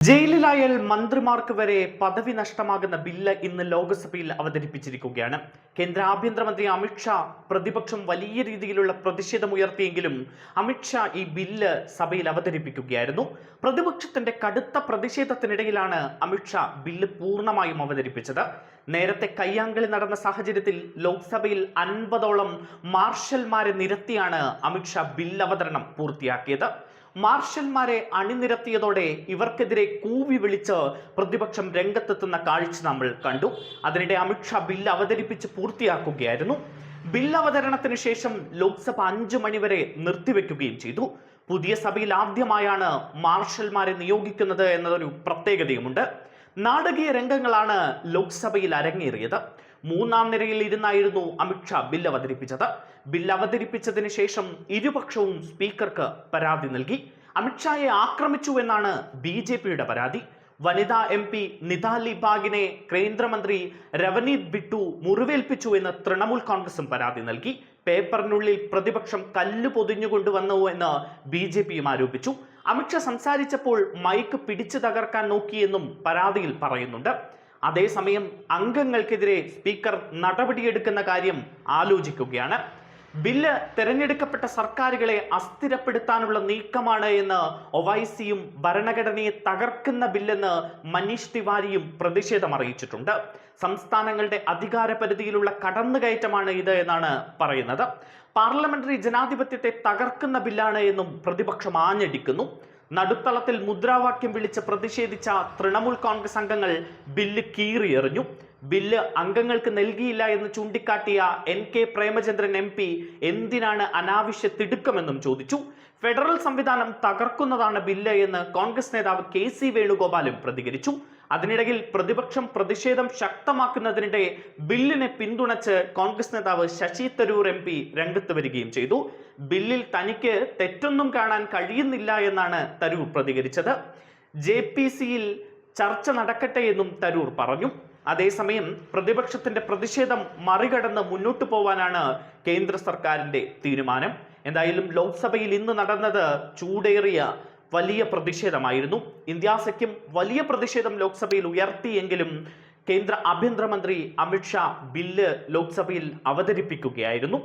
ജയിലിലായാൽ മന്ത്രിമാർക്ക് വരെ പദവി നഷ്ടമാകുന്ന ബില്ല് ഇന്ന് ലോക്സഭയിൽ അവതരിപ്പിച്ചിരിക്കുകയാണ്. കേന്ദ്ര ആഭ്യന്തരമന്ത്രി അമിത്ഷാ പ്രതിപക്ഷം വലിയ രീതിയിലുള്ള പ്രതിഷേധമുയർത്തിയെങ്കിലും അമിത്ഷാ ഈ ബില്ല് സഭയിൽ അവതരിപ്പിക്കുകയായിരുന്നു. പ്രതിപക്ഷത്തിന്റെ കടുത്ത പ്രതിഷേധത്തിനിടയിലാണ് അമിത്ഷാ ബില്ല് പൂർണമായും അവതരിപ്പിച്ചത്. നേരത്തെ കയ്യാങ്കളി നടന്ന സാഹചര്യത്തിൽ ലോക്സഭയിൽ അൻപതോളം മാർഷൽമാരെ നിരത്തിയാണ് അമിത്ഷാ ബില്ല് അവതരണം പൂർത്തിയാക്കിയത്. മാർഷൽമാരെ അണിനിരത്തിയതോടെ ഇവർക്കെതിരെ കൂവി വിളിച്ച് പ്രതിപക്ഷം രംഗത്തെത്തുന്ന കാഴ്ച നമ്മൾ കണ്ടു. അതിനിടെ അമിത്ഷാ ബില്ല് അവതരിപ്പിച്ച് പൂർത്തിയാക്കുകയായിരുന്നു. ബില്ല് അവതരണത്തിന് ശേഷം ലോക്സഭ അഞ്ചു മണിവരെ നിർത്തിവെക്കുകയും ചെയ്തു. പുതിയ സഭയിൽ ആദ്യമായാണ് മാർഷൽമാരെ നിയോഗിക്കുന്നത് എന്നതൊരു പ്രത്യേകതയുമുണ്ട്. നാടകീയ രംഗങ്ങളാണ് ലോക്സഭയിൽ അരങ്ങേറിയത്. മൂന്നാം നിരയിൽ ഇരുന്നായിരുന്നു അമിത്ഷാ ബിൽ അവതരിപ്പിച്ചത്. ബിൽ അവതരിപ്പിച്ചതിന് ശേഷം ഇരുപക്ഷവും സ്പീക്കർക്ക് പരാതി നൽകി. അമിത്ഷായെ ആക്രമിച്ചു എന്നാണ് ബി ജെ പിയുടെ പരാതി. വനിതാ എം പി നിതാലി ബാഗിനെ കേന്ദ്രമന്ത്രി രവനീത് ബിട്ടു മുറിവേൽപ്പിച്ചു എന്ന് തൃണമൂൽ കോൺഗ്രസും പരാതി നൽകി. പേപ്പറിനുള്ളിൽ പ്രതിപക്ഷം കല്ല് പൊതിഞ്ഞുകൊണ്ടുവന്നു എന്ന് ബി ജെ പിയും ആരോപിച്ചു. അമിത്ഷാ സംസാരിച്ചപ്പോൾ മൈക്ക് പിടിച്ചു തകർക്കാൻ നോക്കിയെന്നും പരാതിയിൽ പറയുന്നുണ്ട്. അതേസമയം അംഗങ്ങൾക്കെതിരെ സ്പീക്കർ നടപടിയെടുക്കുന്ന കാര്യം ആലോചിക്കുകയാണ്. ബില്ല് തെരഞ്ഞെടുക്കപ്പെട്ട സർക്കാരുകളെ അസ്ഥിരപ്പെടുത്താനുള്ള നീക്കമാണ് എന്ന് ഒവൈസിയും ഭരണഘടനയെ തകർക്കുന്ന ബില്ലെന്ന് മനീഷ് തിവാരിയും പ്രതിഷേധം അറിയിച്ചിട്ടുണ്ട്. സംസ്ഥാനങ്ങളുടെ അധികാര പരിധിയിലുള്ള കടന്നുകയറ്റമാണ് ഇത് എന്നാണ് പറയുന്നത്. പാർലമെന്ററി ജനാധിപത്യത്തെ തകർക്കുന്ന ബില്ലാണ് എന്നും പ്രതിപക്ഷം ആഞ്ഞടിക്കുന്നു. നടുത്തളത്തിൽ മുദ്രാവാക്യം വിളിച്ച് പ്രതിഷേധിച്ച തൃണമൂൽ കോൺഗ്രസ് അംഗങ്ങൾ ബില്ല് കീറിയെറിഞ്ഞു. ബില്ല് അംഗങ്ങൾക്ക് നൽകിയില്ല എന്ന് ചൂണ്ടിക്കാട്ടിയ N K Premachandran M P എന്തിനാണ് അനാവശ്യ തിടുക്കമെന്നും ചോദിച്ചു. ഫെഡറൽ സംവിധാനം തകർക്കുന്നതാണ് ബില്ല് എന്ന് കോൺഗ്രസ് നേതാവ് കെ സി വേണുഗോപാലും പ്രതികരിച്ചു. അതിനിടയിൽ പ്രതിപക്ഷം പ്രതിഷേധം ശക്തമാക്കുന്നതിനിടെ ബില്ലിനെ പിന്തുണച്ച് കോൺഗ്രസ് നേതാവ് ശശി തരൂർ എം പി രംഗത്ത് വരികയും ചെയ്തു. ബില്ലിൽ തനിക്ക് തെറ്റൊന്നും കാണാൻ കഴിയുന്നില്ല എന്നാണ് തരൂർ പ്രതികരിച്ചത്. ജെ പി സിയിൽ ചർച്ച നടക്കട്ടെ എന്നും തരൂർ പറഞ്ഞു. അതേസമയം പ്രതിപക്ഷത്തിന്റെ പ്രതിഷേധം മറികടന്ന് മുന്നോട്ടു പോവാനാണ് കേന്ദ്ര സർക്കാരിന്റെ തീരുമാനം. എന്തായാലും ലോക്സഭയിൽ ഇന്ന് നടന്നത് ചൂടേറിയ വലിയ പ്രതിഷേധമായിരുന്നു. ഇന്ത്യ സഖ്യം വലിയ പ്രതിഷേധം ലോക്സഭയിൽ ഉയർത്തിയെങ്കിലും കേന്ദ്ര ആഭ്യന്തരമന്ത്രി അമിത്ഷാ ബില്ല് ലോക്സഭയിൽ അവതരിപ്പിക്കുകയായിരുന്നു.